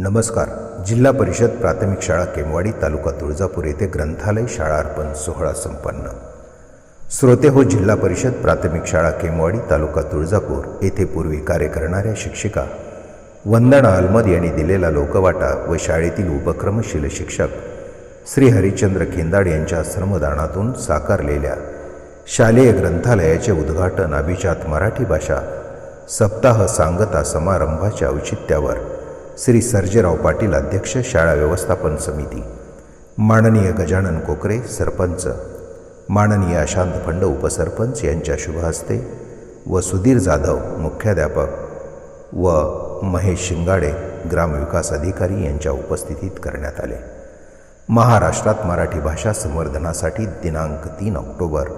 नमस्कार. जिल्हा परिषद प्राथमिक शाळा केमवाडी तालुका तुळजापूर येथे ग्रंथालय शाळा अर्पण सोहळा संपन्न. श्रोते हो जिल्हा परिषद प्राथमिक शाळा केमवाडी तालुका तुळजापूर येथे पूर्वी कार्य करणाऱ्या शिक्षिका वंदना अहमद यांनी दिलेला लोकवाटा व शाळेतील उपक्रमशील शिक्षक श्री हरिश्चंद्र खिंदाड यांच्या श्रमदानातून साकारलेल्या शालेय ग्रंथालयाचे उद्घाटन अभिजात मराठी भाषा सप्ताह सांगता समारंभाच्या औचित्यावर श्री सर्जेराव पाटील अध्यक्ष शाळा व्यवस्थापन समिती. माननीय गजानन कोकरे सरपंच. माननीय अशांत फंड उपसरपंच यांच्या शुभहस्ते व सुधीर जाधव मुख्याध्यापक व महेश शिंगाडे ग्रामविकास अधिकारी यांच्या उपस्थितीत करण्यात आले. महाराष्ट्रात मराठी भाषा संवर्धनासाठी दिनांक तीन ऑक्टोबर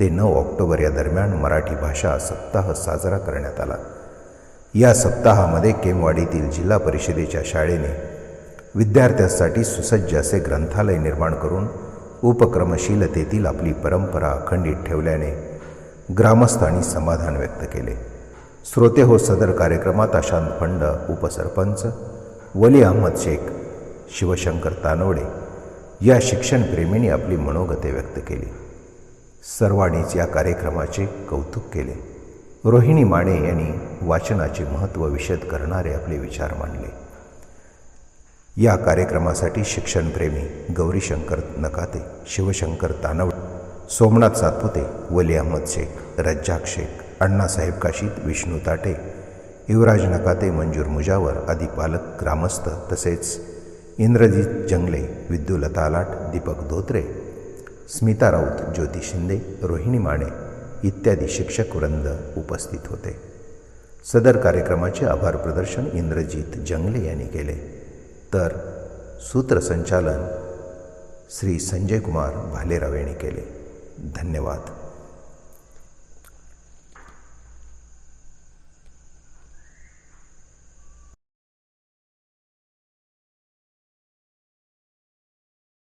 ते नऊ ऑक्टोबर या दरम्यान मराठी भाषा सप्ताह साजरा करण्यात आला. या सप्ताहामध्ये केमवाडीतील जिल्हा परिषदेच्या शाळेने विद्यार्थ्यांसाठी सुसज्ज असे ग्रंथालय निर्माण करून उपक्रमशीलतेतील आपली परंपरा अखंडित ठेवल्याने ग्रामस्थांनी समाधान व्यक्त केले. श्रोते हो सदर कार्यक्रमात अशांत फंड उपसरपंच वली अहमद शेख शिवशंकर तानवडे या शिक्षणप्रेमींनी आपली मनोगते व्यक्त केली. सर्वांनीच या कार्यक्रमाचे कौतुक केले. रोहिणी माने यांनी वाचनाचे महत्त्व विशद करणारे आपले विचार मांडले. या कार्यक्रमासाठी शिक्षणप्रेमी गौरीशंकर नकाते शिवशंकर तानव सोमनाथ सातपुते वली अहमद शेख रज्जाक शेख अण्णासाहेब काशीद विष्णू ताटे युवराज नकाते मंजूर मुजावर आदी पालक ग्रामस्थ तसेच इंद्रजित जंगले विद्युलता लाट दीपक धोत्रे स्मिता राऊत ज्योती शिंदे रोहिणी माने इत्यादी शिक्षक वृंद उपस्थित होते. सदर कार्यक्रमाचे आभार प्रदर्शन इंद्रजीत जंगले यांनी केले. तर सूत्रसंचालन श्री संजय कुमार भालेराव यांनी केले. धन्यवाद.